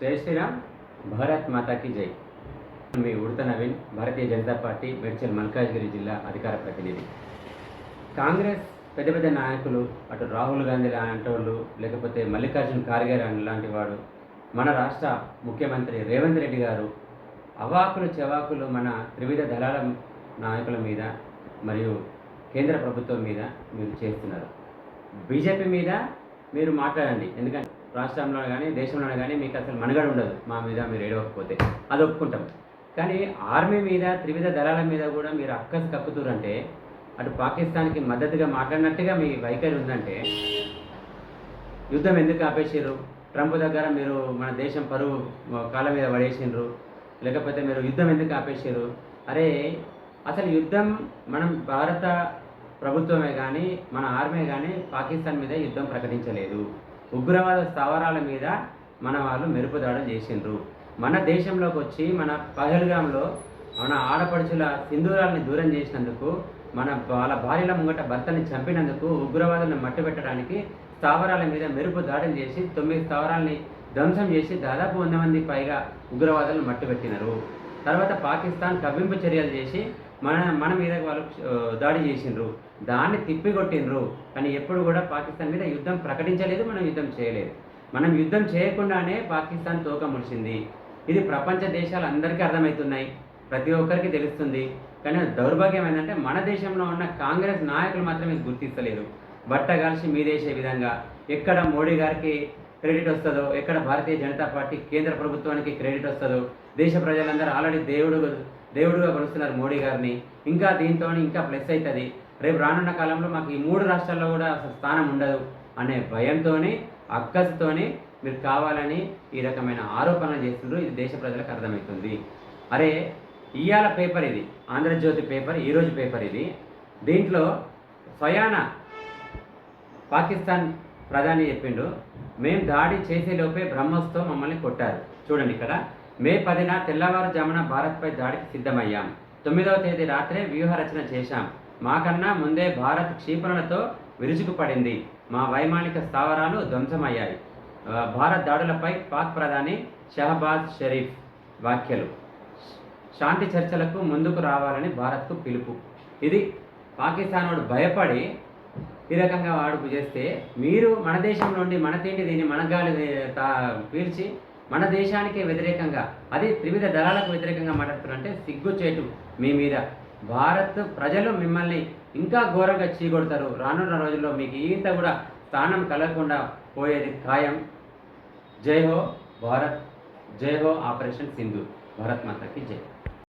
జై శ్రీరామ్ భారత్ మాతాకి జై. మీ ఉడత నవీన్ భారతీయ జనతా పార్టీ మేడ్చల్ మల్కాజ్గిరి జిల్లా అధికార ప్రతినిధి. కాంగ్రెస్ పెద్ద పెద్ద నాయకులు అటు రాహుల్ గాంధీ లాంటి వాళ్ళు లేకపోతే మల్లికార్జున్ ఖార్గే లాంటి వాడు మన రాష్ట్ర ముఖ్యమంత్రి రేవంత్ రెడ్డి గారు అవాకులు చెవాకులు మన త్రివిధ దళాల నాయకుల మీద మరియు కేంద్ర ప్రభుత్వం మీద మీరు చేస్తున్నారు. బీజేపీ మీద మీరు మాట్లాడండి ఎందుకంటే రాష్ట్రంలో కానీ దేశంలో కానీ మీకు అసలు మనగడ ఉండదు. మా మీద మీరు ఏడవకపోతే. అది ఒప్పుకుంటాం. కానీ ఆర్మీ మీద త్రివిధ దళాల మీద కూడా మీరు అక్కస్ కక్కుతురంటే అటు పాకిస్తాన్కి మద్దతుగా మాట్లాడినట్టుగా మీ వైఖరి ఉందంటే యుద్ధం ఎందుకు ఆపేసారు ట్రంప్ దగ్గర మీరు మన దేశం పరువు కాళ్ళ మీద పడేసిండ్రు లేకపోతే మీరు యుద్ధం ఎందుకు ఆపేసారు అరే అసలు యుద్ధం మనం భారత ప్రభుత్వమే కానీ మన ఆర్మీ కానీ పాకిస్తాన్ మీద యుద్ధం ప్రకటించలేదు. ఉగ్రవాద స్థావరాల మీద మన వాళ్ళు మెరుపు చేసిండ్రు. మన దేశంలోకి వచ్చి మన పహల్గాంలో మన ఆడపడుచుల సింధూరాల్ని దూరం చేసినందుకు మన వాళ్ళ భార్యల ముంగట భర్తని చంపినందుకు ఉగ్రవాదులను మట్టి పెట్టడానికి స్థావరాల మీద మెరుపు దాడులు చేసి తొమ్మిది స్థావరాలని ధ్వంసం చేసి దాదాపు వంద మంది పైగా ఉగ్రవాదులను మట్టుబెట్టినారు. తర్వాత పాకిస్తాన్ కవ్వింపు చర్యలు చేసి మన మన మీద వాళ్ళు దాడి చేసిండ్రు. దాన్ని తిప్పికొట్టిండ్రు. కానీ ఎప్పుడు కూడా పాకిస్తాన్ మీద యుద్ధం ప్రకటించలేదు మనం యుద్ధం చేయలేదు. మనం యుద్ధం చేయకుండానే పాకిస్తాన్ తోక ముడిచింది ఇది ప్రపంచ దేశాలు అందరికీ అర్థమవుతున్నాయి ప్రతి ఒక్కరికి తెలుస్తుంది. కానీ దౌర్భాగ్యం ఏంటంటే మన దేశంలో ఉన్న కాంగ్రెస్ నాయకులు మాత్రం ఇది గుర్తిస్తలేరు. బట్ట కలిసి మీదేసే విధంగా ఎక్కడ మోడీ గారికి క్రెడిట్ వస్తుందో ఎక్కడ భారతీయ జనతా పార్టీ కేంద్ర ప్రభుత్వానికి క్రెడిట్ వస్తుందో దేశ ప్రజలందరూ ఆల్రెడీ దేవుడు దేవుడుగా కొలుస్తున్నారు మోడీ గారిని. ఇంకా దీంతో ఇంకా ప్లస్ అవుతుంది రేపు రానున్న కాలంలో మాకు ఈ మూడు రాష్ట్రాల్లో కూడా అసలు స్థానం ఉండదు అనే భయంతోని అక్కసుతోని మీరు కావాలని ఈ రకమైన ఆరోపణలు చేస్తున్నారు ఇది దేశ ప్రజలకు అర్థమవుతుంది. అరే ఇవాళ పేపర్ ఇది ఆంధ్రజ్యోతి పేపర్ ఈరోజు పేపర్ ఇది. దీంట్లో స్వయాన పాకిస్తాన్ ప్రధాని చెప్పిండు మేము దాడి చేసేలోపే బ్రహ్మస్తో మమ్మల్ని కొట్టారు. చూడండి ఇక్కడ. మే పదిన తెల్లవారుజామున భారత్పై దాడికి సిద్ధమయ్యాం. తొమ్మిదవ తేదీ రాత్రే వ్యూహ రచన చేశాం. మాకన్నా ముందే భారత్ క్షిపణులతో విరుచుకుపడింది. మా వైమానిక స్థావరాలు ధ్వంసమయ్యాయి. భారత్ దాడులపై పాక్ ప్రధాని షహబాజ్ షరీఫ్ వ్యాఖ్యలు. శాంతి చర్చలకు ముందుకు రావాలని భారత్కు పిలుపు. ఇది పాకిస్తాన్ వాడు భయపడి ఈ రకంగా వాడుపు చేస్తే మీరు మన దేశం నుండి మన తిండి దీన్ని మన గాలి దే- తా- పీల్చి మన దేశానికే వ్యతిరేకంగా అది త్రివిధ దళాలకు వ్యతిరేకంగా మాట్లాడుతున్నారంటే సిగ్గుచేటు మీ మీద. భారత్ ప్రజలు మిమ్మల్ని ఇంకా ఘోరంగా చీకొడతారు. రానున్న రోజుల్లో మీకు ఈత కూడా స్థానం కలగకుండా పోయేది ఖాయం. జై హో భారత్ జై హో ఆపరేషన్ సింధు. భారత్ మాతకి జై.